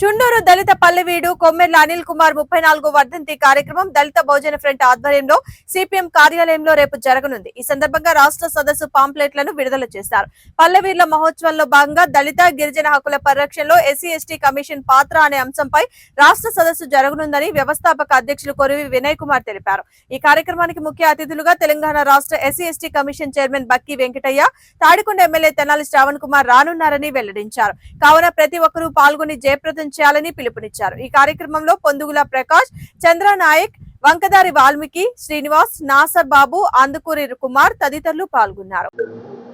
చుండూరు దళిత పల్లెవీడు కొమ్మెర్ల అనిల్ కుమార్ ముప్పై నాలుగో వర్ధంతి కార్యక్రమం దళిత బహుజన ఫ్రంట్ ఆధ్వర్యంలో సిపిఎం కార్యాలయంలో రేపు జరగనుంది. ఈ సందర్భంగా రాష్ట్ర సదస్సు పాంప్లెట్లను విడుదల చేశారు. పల్లెవీర్ల మహోత్సవంలో భాగంగా దళిత గిరిజన హక్కుల పరిరక్షణలో ఎస్సీ ఎస్టీ కమిషన్ పాత్ర అనే అంశంపై రాష్ట్ర సదస్సు జరగనుందని వ్యవస్థాపక అధ్యక్షులు కొరివి వినయ్ కుమార్ తెలిపారు. ఈ కార్యక్రమానికి ముఖ్య అతిథులుగా తెలంగాణ రాష్ట్ర SC ST commission chairman Bakki Venkataiah Tadikonda MLA Tenali Shravan Kumar రానున్నారని వెల్లడించారు. కావున ప్రతి ఒక్కరూ పాల్గొని జయప్రదం చేయాలని పిలుపునిచ్చారు. ఈ కార్యక్రమంలో పొందుగుల ప్రకాష్ చంద్ర నాయక్ వంకదారి వాల్మీకి శ్రీనివాస్ నాసర్ బాబు అందుకూరి కుమార్ తదితరులు పాల్గొన్నారు.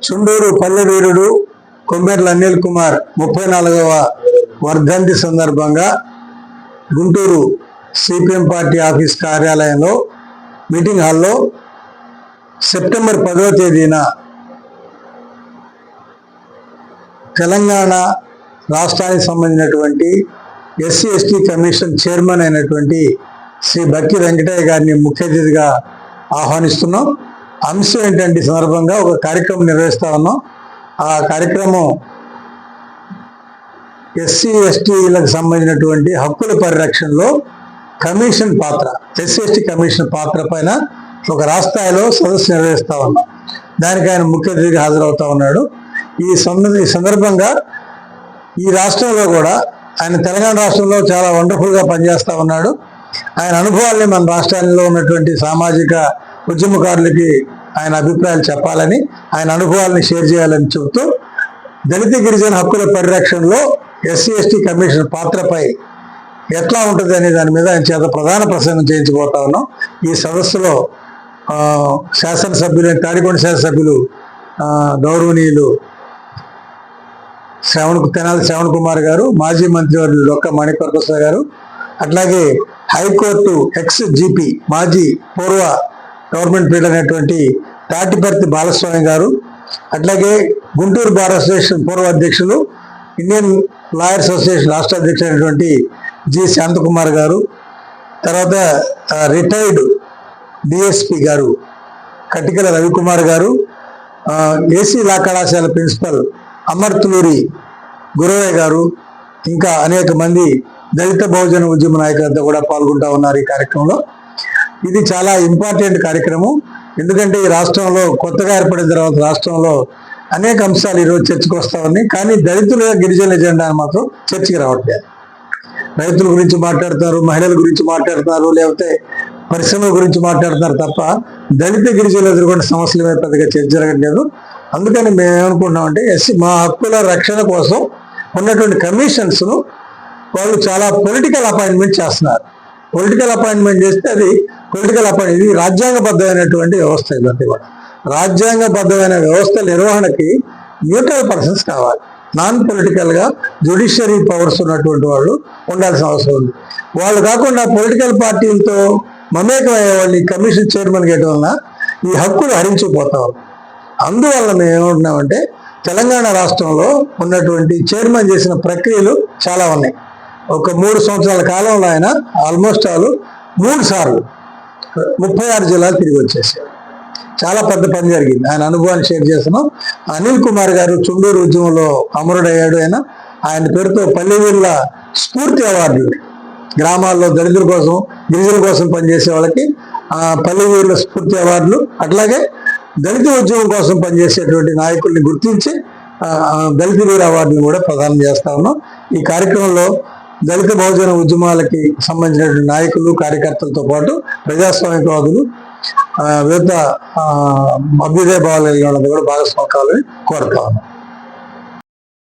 చుండూరు పల్లెవీరుడు కొమ్మెర్ల అనిల్ కుమార్ ముప్పై నాలుగవ వర్ధంతి సందర్భంగా గుంటూరు సిపిఎం పార్టీ ఆఫీస్ కార్యాలయంలో మీటింగ్ హాల్లో సెప్టెంబర్ పదవ తేదీన తెలంగాణ రాష్ట్రానికి సంబంధించినటువంటి ఎస్సీ ఎస్టీ కమిషన్ చైర్మన్ అయినటువంటి శ్రీ బక్కి వెంకటయ్య గారిని ముఖ్య అతిథిగా ఆహ్వానిస్తున్నాం. అంశం ఏంటంటే సందర్భంగా ఒక కార్యక్రమం నిర్వహిస్తా ఉన్నాం. ఆ కార్యక్రమం ఎస్సీ ఎస్టీలకు సంబంధించినటువంటి హక్కుల పరిరక్షణలో కమిషన్ పాత్ర ఎస్సీ ఎస్టీ కమిషన్ పాత్ర పైన ఒక రాష్ట్రాయిలో సదస్సు నిర్వహిస్తా ఉన్నాం. దానికి ఆయన ముఖ్య అతిథిగా హాజరవుతా ఉన్నాడు. ఈ ఈ సందర్భంగా ఈ రాష్ట్రంలో కూడా ఆయన తెలంగాణ రాష్ట్రంలో చాలా వండర్ఫుల్గా పనిచేస్తూ ఉన్నాడు. ఆయన అనుభవాల్ని మన రాష్ట్రాల్లో ఉన్నటువంటి సామాజిక ఉద్యమకారులకి ఆయన అభిప్రాయాలు చెప్పాలని ఆయన అనుభవాల్ని షేర్ చేయాలని చెబుతూ దళిత గిరిజన హక్కుల పరిరక్షణలో ఎస్సీ ఎస్టీ కమిషన్ పాత్రపై ఎట్లా ఉంటుంది అనే దాని మీద ఆయన చేత ప్రధాన ప్రసంగం చేయించబోతా ఉన్నాం. ఈ సదస్సులో ఆ, శాసనసభ్యులు తాడికొండ శాసనసభ్యులు గౌరవనీయులు శ్రవణ్ తెనాలి శ్రవణ్ కుమార్ గారు మాజీ మంత్రివర్యులు డొక్క మణిప్రసాద్ గారు అట్లాగే హైకోర్టు ఎక్స్ జీపీ మాజీ పూర్వ గవర్నమెంట్ పీరియడ్ అయినటువంటి తాటిపర్తి బాలస్వామి గారు అట్లాగే గుంటూరు బార్ అసోసియేషన్ పూర్వ అధ్యక్షులు ఇండియన్ లాయర్స్ అసోసియేషన్ రాష్ట్ర అధ్యక్షుడు అయినటువంటి జి శాంతకుమార్ గారు తర్వాత రిటైర్డ్ డిఎస్పి గారు కటికల రవికుమార్ గారు ఏసీ లా కళాశాల ప్రిన్సిపల్ అమర్తులూరి గురవయ్య గారు ఇంకా అనేక మంది దళిత బహుజన ఉద్యమ నాయకులంతా కూడా పాల్గొంటా ఉన్నారు ఈ కార్యక్రమంలో. ఇది చాలా ఇంపార్టెంట్ కార్యక్రమం. ఎందుకంటే ఈ రాష్ట్రంలో కొత్తగా ఏర్పడిన తర్వాత రాష్ట్రంలో అనేక అంశాలు ఈరోజు చర్చకు వస్తా ఉన్నాయి. కానీ దళితుల గిరిజన ఎజెండా మాత్రం చర్చకి రావట్లేదు. రైతుల గురించి మాట్లాడుతున్నారు మహిళల గురించి మాట్లాడుతున్నారు లేకపోతే పరిశ్రమల గురించి మాట్లాడుతున్నారు తప్ప దళిత గిరిజనులు ఎదుర్కొన్న సమస్యల మీద పెద్దగా చర్చ జరగట్లేదు. అందుకని మేము ఏమనుకుంటున్నామంటే ఎస్సీ మా హక్కుల రక్షణ కోసం ఉన్నటువంటి కమిషన్స్ను వాళ్ళు చాలా పొలిటికల్ అపాయింట్మెంట్ చేస్తున్నారు. పొలిటికల్ అపాయింట్మెంట్ చేస్తే అది పొలిటికల్ అపాయింట్ ఇది రాజ్యాంగబద్ధమైనటువంటి వ్యవస్థ ఇదంతా కూడా. రాజ్యాంగబద్ధమైన వ్యవస్థ నిర్వహణకి న్యూట్రల్ పర్సన్స్ కావాలి. నాన్ పొలిటికల్గా జుడిషియరీ పవర్స్ ఉన్నటువంటి వాళ్ళు ఉండాల్సిన అవసరం ఉంది. వాళ్ళు కాకుండా పొలిటికల్ పార్టీలతో మమేకం అయ్యే వాళ్ళు ఈ కమిషన్ చైర్మన్ గేయడం వలన ఈ హక్కులు హరించిపోతా. అందువల్ల మేము ఏమంటున్నామంటే తెలంగాణ రాష్ట్రంలో ఉన్నటువంటి చైర్మన్ చేసిన ప్రక్రియలు చాలా ఉన్నాయి. ఒక మూడు సంవత్సరాల కాలంలో ఆయన ఆల్మోస్ట్ ఆల్ మూడు సార్లు ముప్పై ఆరు జిల్లాలు తిరిగి వచ్చేసారు. చాలా పెద్ద పని జరిగింది. ఆయన అనుభవాన్ని షేర్ చేస్తున్నాం. అనిల్ కుమార్ గారు చుండూరు ఉద్యమంలో అమరుడయ్యాడు ఆయన. ఆయన పేరుతో పల్లెవీళ్ళ స్ఫూర్తి అవార్డులు గ్రామాల్లో దళితుల కోసం గిరిజనుల కోసం పనిచేసే వాళ్ళకి ఆ పల్లెవీరుల స్ఫూర్తి అవార్డులు. అట్లాగే దళిత ఉద్యమం కోసం పనిచేసేటువంటి నాయకుల్ని గుర్తించి దళిత వీర అవార్డుని కూడా ప్రదానం చేస్తా ఉన్నాం. ఈ కార్యక్రమంలో దళిత బహుజన ఉద్యమాలకి సంబంధించినటువంటి నాయకులు కార్యకర్తలతో పాటు ప్రజాస్వామికవాదులు వివిధ ఆ, అభ్యుదయ భావాలు కలిగిన కూడా భాగస్వామి కావాలని కోరుతా ఉన్నాం.